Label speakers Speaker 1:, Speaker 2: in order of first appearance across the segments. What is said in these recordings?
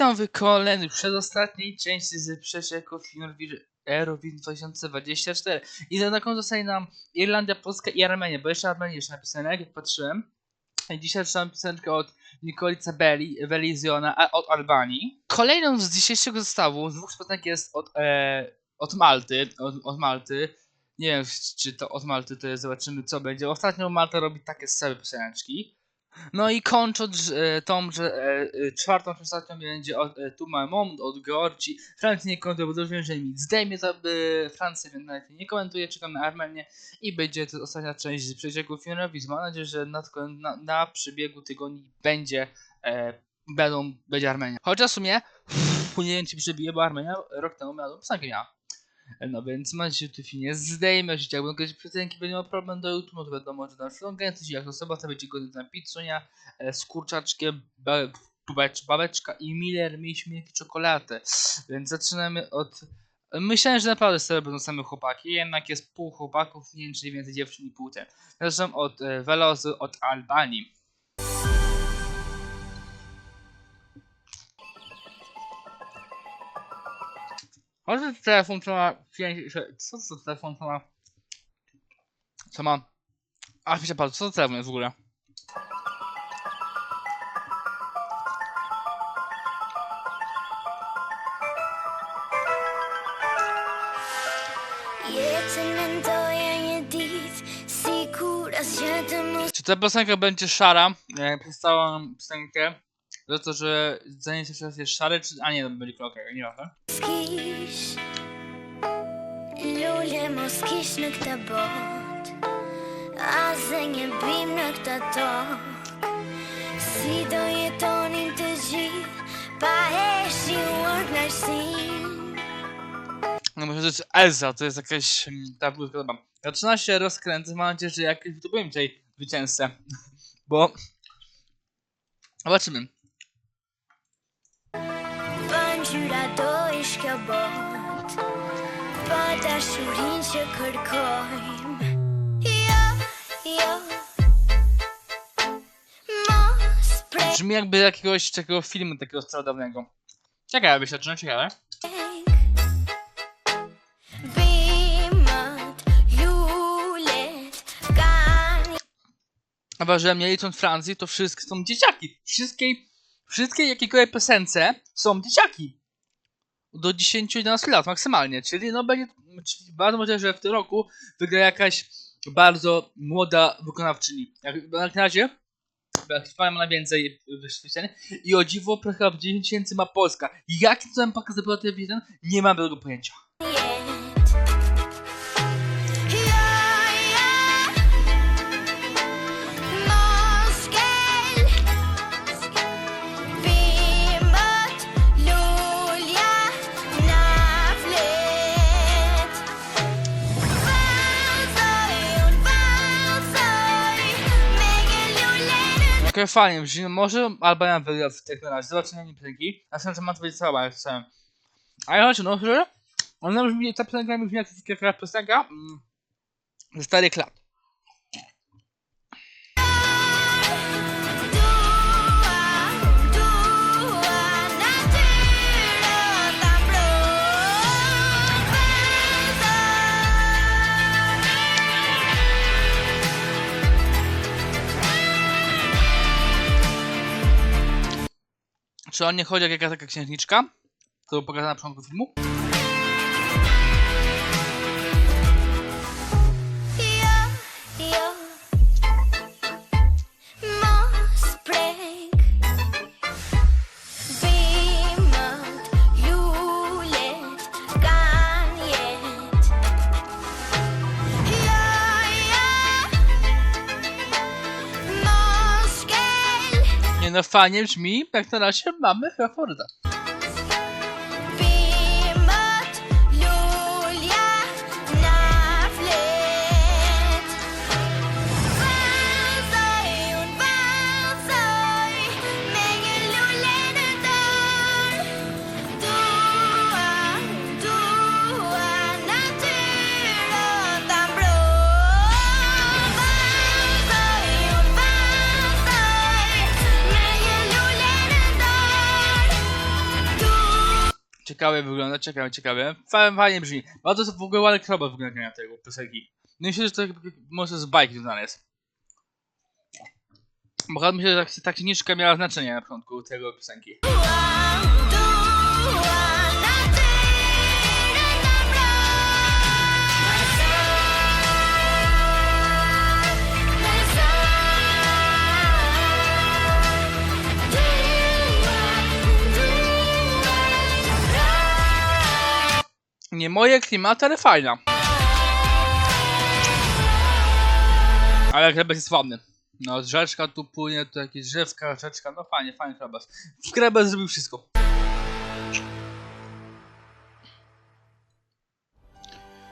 Speaker 1: Witam w kolejnej, przedostatniej części z przecieków Eurowin 2024. I na taką zostaje nam Irlandia, Polska i Armenia, bo jeszcze Armenia jeszcze napisane, jak patrzyłem. Dzisiaj czytam piosenkę od Nikolica Belli, Veliziona, a od Albanii. Kolejną z dzisiejszego zestawu, z dwóch piosenek jest od, e, od Malty, od, od Malty. Nie wiem, czy to od Malty to jest, zobaczymy co będzie. Ostatnio Malta robi takie same pioseneczki. No i kończąc e, tą, że e, e, czwartą ostatnią będzie od e, Tu My Mom, od Georgii. Francja nie komentuje, bo dobrze że mi zdejmie za e, Francję, więc nawet nie komentuje, czekam na Armenię i będzie to ostatnia część z przecieków Eurovision. Mam nadzieję, że na, na, na przebiegu tygodni będzie e, będą, będzie Armenia. Chociaż w sumie nie wiem, czy przebije, bo Armenia rok temu miała piosenkę miała. No więc mam nadzieję, że tu film nie zdejmę, że jak będą jakieś piosenki, będzie miał problem do no to wiadomo, że na flongenty, jak to sobota będzie godny na pizzunia, e, z kurczaczkiem, ba, babecz, babeczka i Miller, mieliśmy jakieś czekoladę. Więc zaczynamy od... Myślałem, że naprawdę sobie będą same chłopaki, jednak jest pół chłopaków, nie wiem, więcej dziewczyn i pół ten. Zaczynam od e, Velozy, od Albanii. Chodź to telefon, co ma... Co to za telefon, co ma... Co ma... Mi się co to telefon jest w ogóle? Czy ta piosenka będzie szara? Ja przedstawiam piosenkę za to, że zdanie się teraz jest szare, czy... A nie, to będzie kolor, nie ważne.
Speaker 2: Skish Lulemos kish nukta bort Azenge bim dog Sido yeton inte jid Baeshi ordnar sin
Speaker 1: No może to jest Elza, to jest jakaś... mm, Ta bluzka. Zaczyna się rozkręcać, mam nadzieję, że jakoś wydobyłem dzisiaj zwycięzcę. Bo... Zobaczymy.
Speaker 2: Do ishka bort Bada shurin shakurkoim Yo, yo Mas break
Speaker 1: Brzmi jakby jakiegoś takiego filmu takiego starodawnego. Ciekawe, się zaczyna, ciekawe. Chyba, że nie licząc Francji, to wszystkie są dzieciaki. Wszystkie, wszystkie jakiekolwiek piosence są dzieciaki. Do 10-11 lat maksymalnie, czyli no będzie, czyli bardzo możliwe, że w tym roku wygra jakaś bardzo młoda wykonawczyni. Jak, jak na razie, Hiszpania ma najwięcej wyświetleń i o dziwo chyba 10 tysięcy ma Polska. Jakim cudem Polska zdobyła tyle? Nie mam tego pojęcia. Okej, fajnie, brzmi, może Albania wygra w tych na razie. Zobaczymy ma to być cała, jak chcę. A ja chodź, no, że ona brzmi, ta piosenka brzmi jak taka piosenka mm, ze starych lat. Czy on nie chodzi jak jakaś taka księżniczka? Było pokazane na początku filmu? Fajnie brzmi, jak na razie mamy faworyta. Ciekawie wygląda, ciekawie, ciekawie. Fajnie, brzmi. Bardzo w ogóle ładny krobot wyglądania tego piosenki. No myślę, że to jakby- może z bajki związane jest. Bo chyba myślę, że tak- ta księżniczka miała znaczenie na początku tego piosenki. Moje klimaty, ale fajna. Ale krabas jest ładny. No, rzeczka tu płynie, tu jakieś drzewka, rzeczka, no fajnie, fajny krabas. Krabas zrobił wszystko.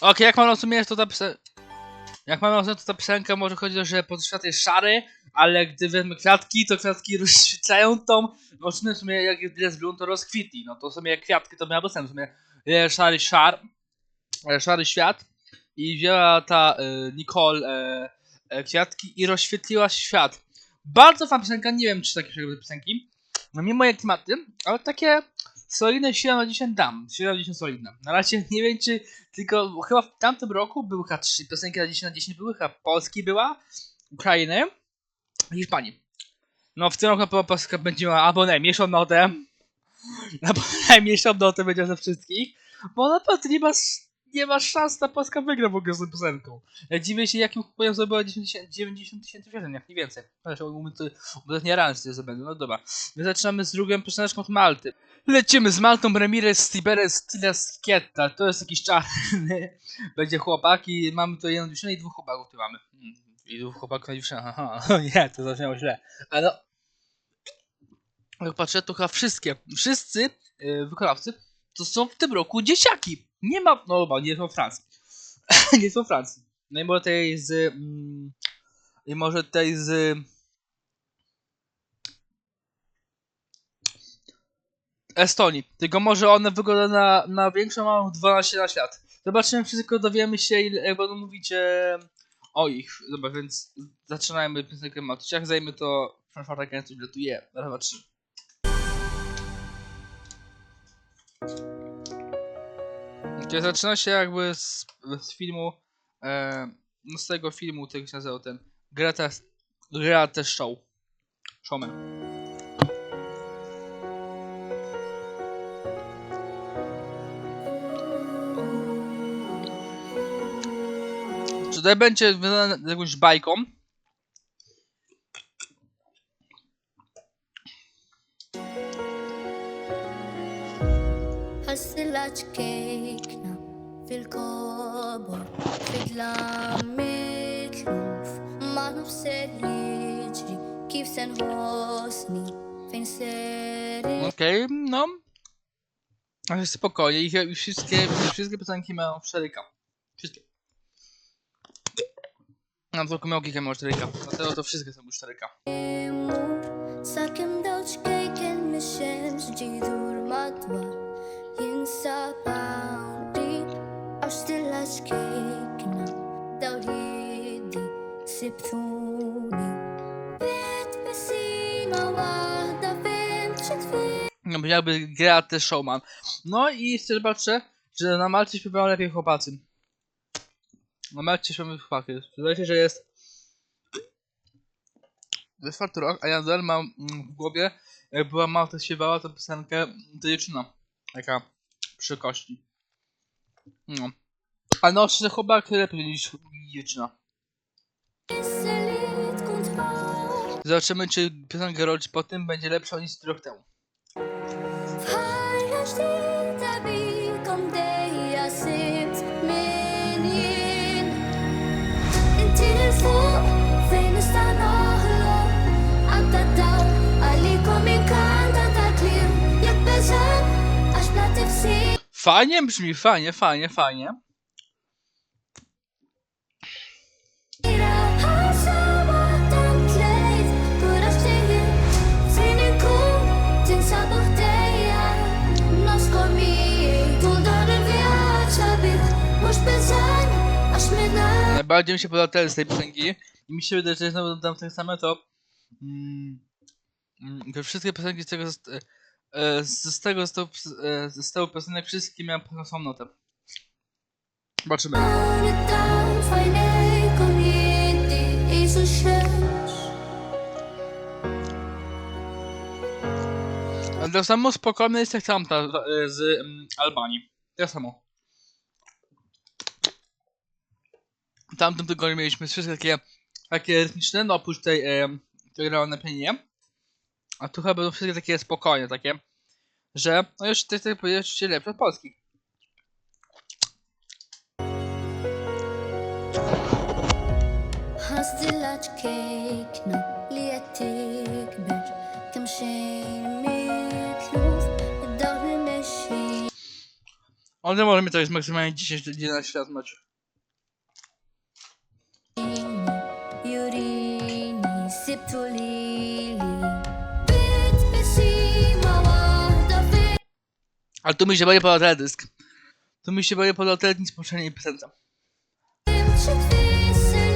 Speaker 1: Okej, jak mam rozumieć, to ta. Jak mam rozumieć, to ta piosenka może chodzi o że podświat jest szary, ale gdy weźmy kwiatki, to kwiatki rozświetlają tą... No w sumie, w jak jest bloom, to rozkwitli. No to w sumie jak kwiatki, to miałoby sens. W sumie szary szar, e, szary świat i wzięła ta e, Nicole e, kwiatki i rozświetliła świat. Bardzo fajna piosenka, nie wiem czy takie przykłady piosenki. No nie moje klimaty, ale takie solidne 7 na 10 dam. 7 na 10 solidne. Na razie nie wiem czy tylko chyba w tamtym roku były chyba 3 piosenki na 10 na 10 były, chyba Polski była, Ukrainy i Hiszpanii. No w tym roku pewno Polska będzie miała albo najmniejszą notę, albo najmniejszą notę będzie ze wszystkich, bo naprawdę nie ma, nie ma szans na Polska wygra w ogóle z tą piosenką. Ja dziwię się jakim chłopakiem zrobiła 90 tysięcy wierzeń, jak nie więcej. Chociaż umiem to, bo to nie realne, że to zdobędzie. No dobra. My zaczynamy z drugą pioseneczką od Malty. Lecimy z Maltą Ramirez Tiberes Stiles Skietta. To jest jakiś czarny. Będzie chłopak i mamy tu jedną dziewczynę i dwóch chłopaków tu mamy. Hmm, I dwóch chłopaków na dziewczynę. Aha, o nie, to zabrzmiało źle. Ale no. Jak patrzę, to chyba wszystkie, wszyscy yy, wykonawcy to są w tym roku dzieciaki. Nie ma, no dobra, nie są Francji. nie są Francji. No i może tej z... Mm, I może tej z... Estonii. Tylko może one wygląda na, na większą, mam 12 na świat. Zobaczymy wszystko, dowiemy się, ile, jak będą mówić e, o ich. Dobra, więc zaczynajmy piosenkę Matuś. Jak zajmie to fanfara Gęstu wlatuje. Raz, dwa, trzy. Czyli zaczyna się jakby z, z filmu, e, no z tego filmu, tego się nazywał ten Greta, Greta Show. Showman. Czy to będzie z jakąś bajką?
Speaker 2: ħassilaċ kejkna fil-kobor Fidla mitluf ma nufser jiġri kif sen hosni fejn ser
Speaker 1: Okej, no. Ale spokojnie, ich wszystkie, wszystkie piosenki mają 4K Wszystkie. Mam tylko Małgikę miał 4K, dlatego to wszystkie są już
Speaker 2: 4K Sakim dawċ kejken mixem ġidur madwar sabão de austelas kekna dalidi septuni Pet pesima warda wiem
Speaker 1: No jakby gra też showman. No i jeszcze patrzę, że na Malcie śpiewają lepiej chłopacy. Na Malcie śpiewają chłopaki. Wydaje że jest to jest czwarty rok, a Jandel mam w głowie, jak była mała, to śpiewała tę piosenkę, ta dziewczyna, taka przy kości. No. A nożne chłopaki lepiej niż
Speaker 2: liczna.
Speaker 1: Zobaczymy, czy piosenka Rolls po tym będzie lepsza niż rok temu.
Speaker 2: Thank.
Speaker 1: Fajnie brzmi, fajnie, fajnie, fajnie. Najbardziej mi się podoba ten z tej piosenki i mi się wydaje, że znowu dam tak same to, mm, mm te wszystkie piosenki z tego z- e, z tego zestawu, e, piosenek wszystkie miałem samą notę. Zobaczymy. Tak samo spokojne jest jak tamta e, z mm, Albanii. Tak samo. W tamtym tygodniu mieliśmy wszystkie takie, takie rytmiczne, no oprócz tej, e, która grała na pianinie. A tu chyba będą wszystkie takie spokojne, takie, że no już te, te powiedzieć lepsze od polskich.
Speaker 2: Dobry meshi
Speaker 1: Ale możemy to jest maksymalnie 10 do 11 lat mać.
Speaker 2: Yurini Siptulili
Speaker 1: Ale tu mi się bardziej podoba teledysk. Tu mi się bardziej podoba teledysk poprzedniej piosence.
Speaker 2: Shit visser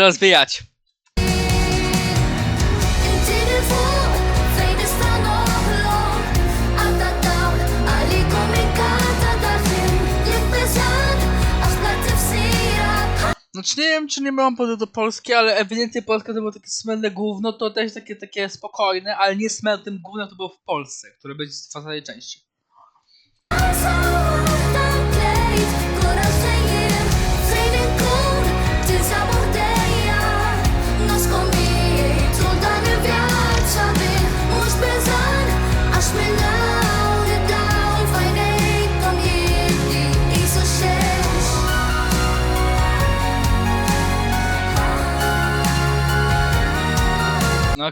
Speaker 2: litt
Speaker 1: Znaczy nie wiem, czy nie mam podobu do Polski, ale ewidentnie Polska to było takie smętne gówno, to też takie, takie spokojne, ale nie smętnym gównem to było w Polsce, które będzie w fasadzie części.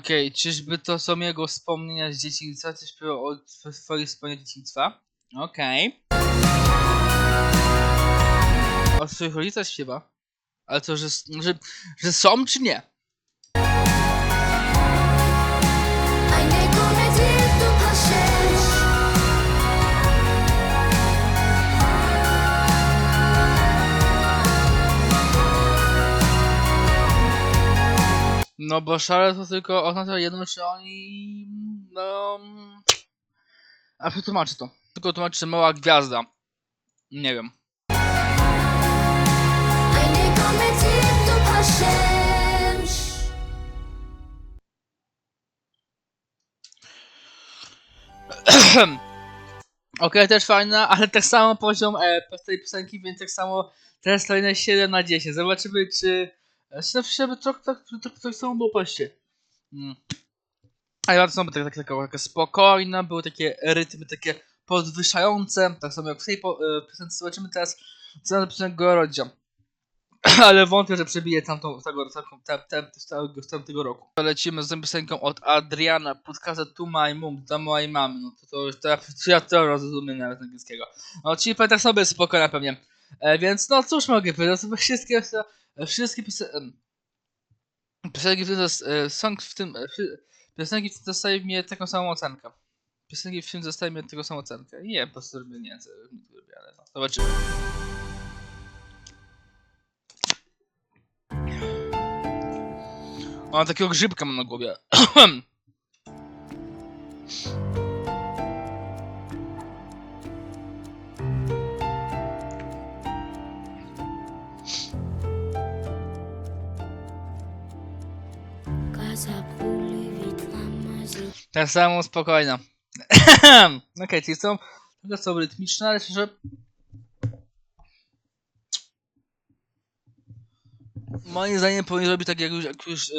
Speaker 1: Okej, czyżby to są jego wspomnienia z dzieciństwa? Coś śpiewał o tw- swoich wspomnieniach dzieciństwa? Okej. O swoich rodzicach śpiewa. Ale to, że, że, że są czy nie? No bo szale to tylko oznacza jedno, czy oni... No... A przetłumaczy to. Tylko tłumaczy, mała gwiazda. Nie wiem. Okej, też fajna, ale tak samo poziom e, tej piosenki, więc tak samo teraz kolejne 7 na 10. Zobaczymy, czy... zawsze tak, tak, tak samo było paście. Mm. A ja to są takie, takie, takie, takie spokojne, były takie rytmy takie podwyższające, tak samo jak w tej po, e, piosence. Zobaczymy teraz, co na piosenkę Gorodzia. Ale wątpię, że przebije tamtą, tego, tamtą, tam, tam, z tamtego roku. Lecimy z tą piosenką od Adriana, podcast To My Mom, do mojej mamy. No to, to to, ja- to ja to rozumiem nawet angielskiego. No, czyli tak sobie spokojna pewnie. E, więc no cóż mogę powiedzieć, to wszystkie, wszystkie piosenki w tym, e, song w tym, e, piosenki dostaje mnie taką samą ocenkę. Piosenki w tym dostaje mnie taką samą ocenkę. Nie, po prostu robię nie, co robię, ale no, zobaczymy. O, takiego grzybka mam na głowie. Tak samo spokojna. Okej, czyli są trochę są rytmiczne, ale szczerze. Moim zdaniem powinien robić tak jak już, jak już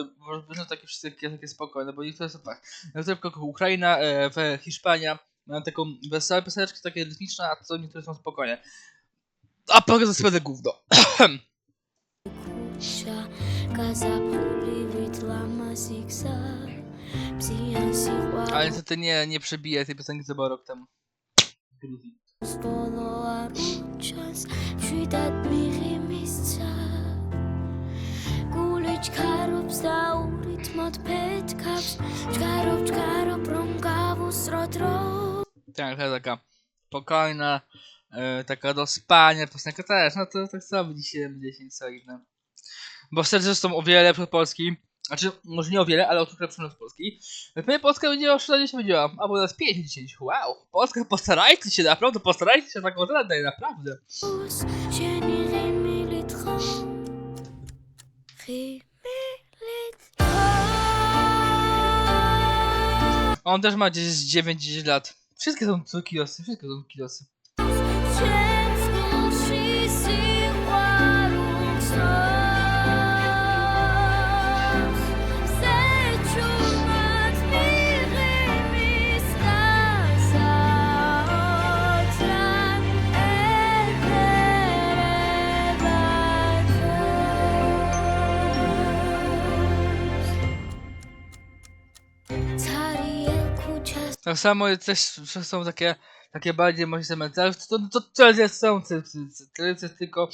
Speaker 1: będą takie wszystkie takie, spokojne, bo niektóre są tak. Na przykład Ukraina, e, Hiszpania mają taką wesołe pioseneczki, takie rytmiczne, a to niektóre są spokojne. A potem sobie gówno.
Speaker 2: Kucha Casa brûlée vite la
Speaker 1: Ale niestety nie, nie przebije tej piosenki, co rok temu. Tak, to taka spokojna, E, taka do spania, piosenka też, no to tak samo 10, 10 solidne. Bo wtedy zresztą o wiele lepsze od Polski. Znaczy, może nie o wiele, ale o trochę przyjemność Polski. Pewnie Polska będzie o 40 wiedziała, albo nas 5 10. Wow, Polska, postarajcie się, naprawdę, postarajcie się na Grenadaj, naprawdę. On też ma gdzieś 9 lat. Wszystkie są kilosy, wszystkie są kilosy. Tak samo też są takie, takie bardziej może sentymentalne. To, to, to też są tradycje tylko,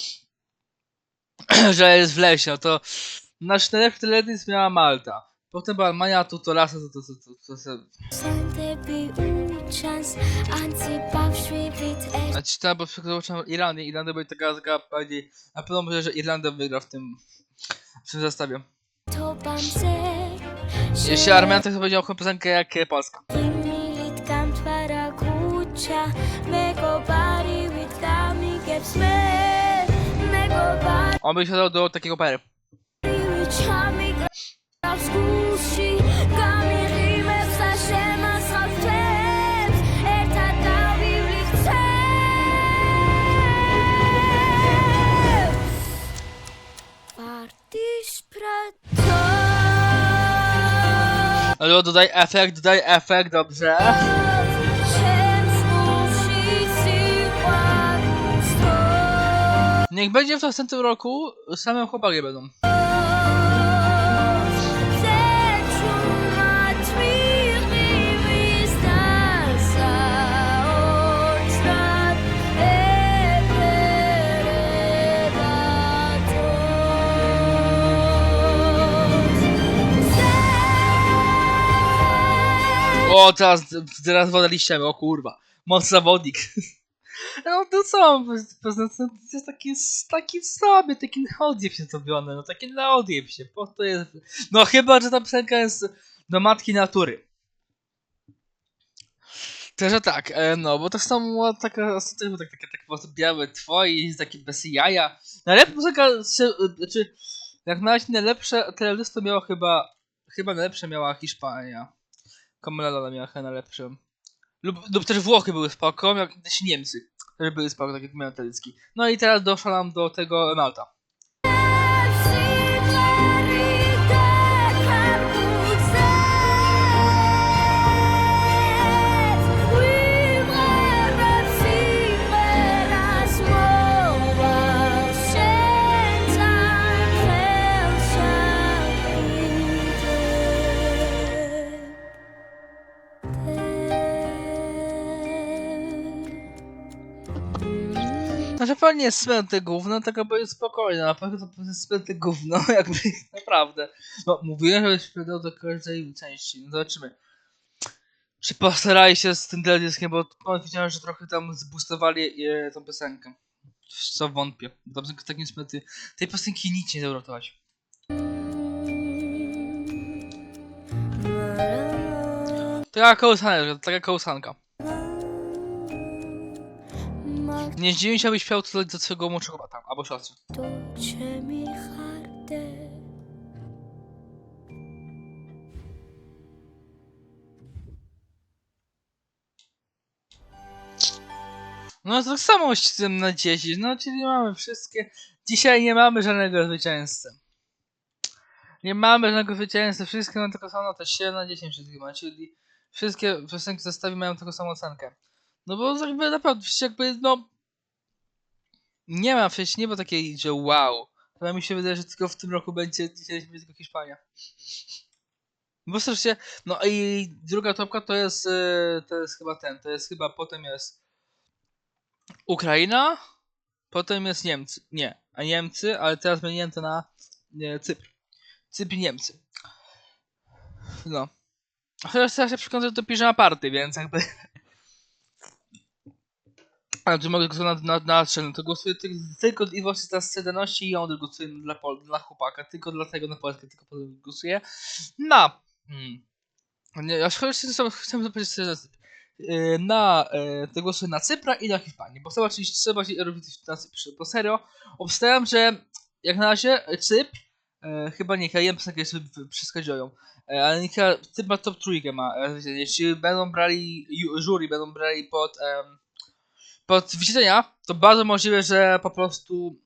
Speaker 1: że jest w lesie. No to nasz najlepszy teledysk miała Malta. Potem była Almania, tu to lasa, to, to, to, to, to, ci tam, bo zobaczyłem Irlandię, Irlandia będzie taka, taka bardziej, na pewno myślę, że Irlandia wygra w tym, w tym zestawie. Jeśli Armenia, to będzie miał piosenkę jak Polska.
Speaker 2: Milit kam twara kucia Mego bari wit kami keps me bari
Speaker 1: On by do takiego pery.
Speaker 2: wit chami Kap skusi Kami rime wsa shema srak kleps Eta dawi vlich Wartisch prato
Speaker 1: Ale dodaj efekt, dodaj efekt, dobrze. Niech będzie w następnym roku, same chłopaki będą. O, teraz, teraz woda liściami, o kurwa. Moc zawodnik. No to co, to jest taki, taki sobie, taki na odjeb się zrobione, no taki na odjeb się, po to jest... No chyba, że ta piosenka jest do matki natury. Także tak, e, no, bo to są taka, ostatnio tak, takie, takie po prostu białe twoje, takie bez jaja. Najlepsza piosenka, się- znaczy, jak na razie najlepsze teledysko miała chyba, chyba najlepsze miała Hiszpania. Comelala miała chyba najlepsze. Lub, lub też Włochy były spoko, jak też Niemcy, też były spoko, tak jak teledyski. No i teraz doszła nam do tego Malta. Znaczy fajnie jest smęte gówno, taka będzie spokojna, na pewno to jest smęte gówno, jakby naprawdę. No, mówiłem, żebyś sprzedał do każdej części, no zobaczymy. Czy postarali się z tym teledyskiem, bo powiedziałem, że trochę tam zboostowali e, tą piosenkę. W co wątpię, bo ta piosenka takim smęty. Tej piosenki nic nie da uratować. Taka kołysanka, taka kołysanka. Nie zdziwię się, abyś śpiewał to do swojego młodszego brata, albo siostry. No to tak samo z tym na 10, no czyli mamy wszystkie. Dzisiaj nie mamy żadnego zwycięzcy. Nie mamy żadnego zwycięzcy, wszystkie mają tylko samo te 7 na 10 wszystkie ma, czyli wszystkie piosenki w zestawie mają taką samą ocenkę. No bo jakby naprawdę, jakby no... Nie ma, przecież nie ma takiej, że wow. To mi się wydaje, że tylko w tym roku będzie będzie tylko Hiszpania. Bo się, no i druga topka to jest, yy, to jest chyba ten, to jest chyba potem jest Ukraina, potem jest Niemcy. Nie, a Niemcy, ale teraz zmieniłem to na nie, Cypr. Cypr i Niemcy. No. Chociaż teraz się przekonać do piżama party, więc jakby... Tu mogę głosować na, na, strzelę, to głosuję tylko, tylko i właśnie dla scedaności i on głosuję dla, Pol, dla chłopaka, tylko dlatego na Polskę tylko potem głosuję. Na... Hmm. Nie, ja chcę, chcę zapytać sobie na Cypr. Yy, e, to głosuję na Cypra i na Hiszpanię, bo trzeba oczywiście trzeba się robić na Cyprze, bo serio, obstawiam, że jak na razie Cypr, e, chyba nie, KM takie sobie przeskadziują, e, ale nie, Cypr ma top trójkę ma, e, jeśli będą brali, ju- jury będą brali pod, em, pod wyświetlenia, to bardzo możliwe, że po prostu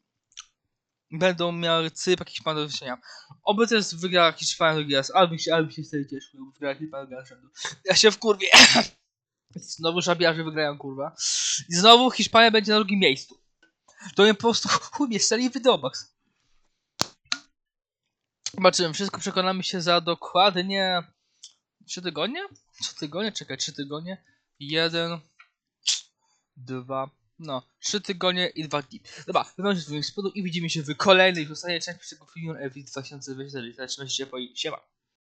Speaker 1: będą miały Cypr jakiś pan do wyświetlenia. Oby też wygrała Hiszpania drugi raz, albo się, albo się wtedy cieszył, jakby wygrała Hiszpania drugi raz. Ja się wkurwię. Znowu żabiarze wygrają, kurwa. I znowu Hiszpania będzie na drugim miejscu. To mnie po prostu strzeli w Videobox. Zobaczymy, wszystko przekonamy się za dokładnie 3 tygodnie? 3 tygodnie? Czekaj, 3 tygodnie. 1, 2, no, 3 tygodnie i 2 dni. Dobra, wywam się z spodu i widzimy się w kolejnej, w ostatniej części tego filmu Ewi 2024. Trzymajcie się ciepło i siema.